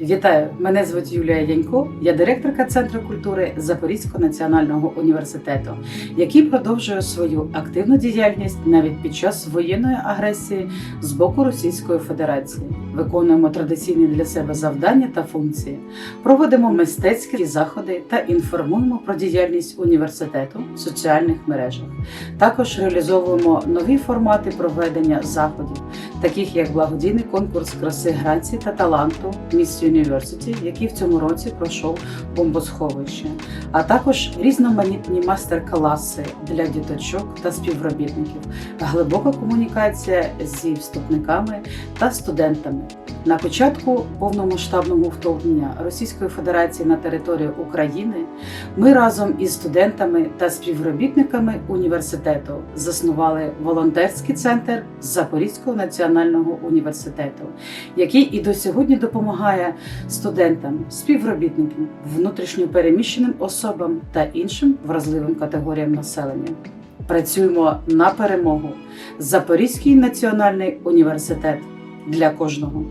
Вітаю! Мене звуть Юлія Янько, я директорка Центру культури Запорізького національного університету, який продовжує свою активну діяльність навіть під час воєнної агресії з боку Російської Федерації. Виконуємо традиційні для себе завдання та функції, проводимо мистецькі заходи та інформуємо про діяльність університету в соціальних мережах. Також реалізовуємо нові формати проведення заходів, таких як благодійний конкурс краси грації та таланту Miss University, який в цьому році пройшов бомбосховище, а також різноманітні майстер-класи для діточок та співробітників, глибока комунікація зі вступниками та студентами. На початку повномасштабного вторгнення Російської Федерації на територію України ми разом із студентами та співробітниками університету заснували волонтерський центр Запорізького національного університету, який і до сьогодні допомагає студентам, співробітникам, внутрішньопереміщеним особам та іншим вразливим категоріям населення. Працюємо на перемогу. Запорізький національний університет для кожного.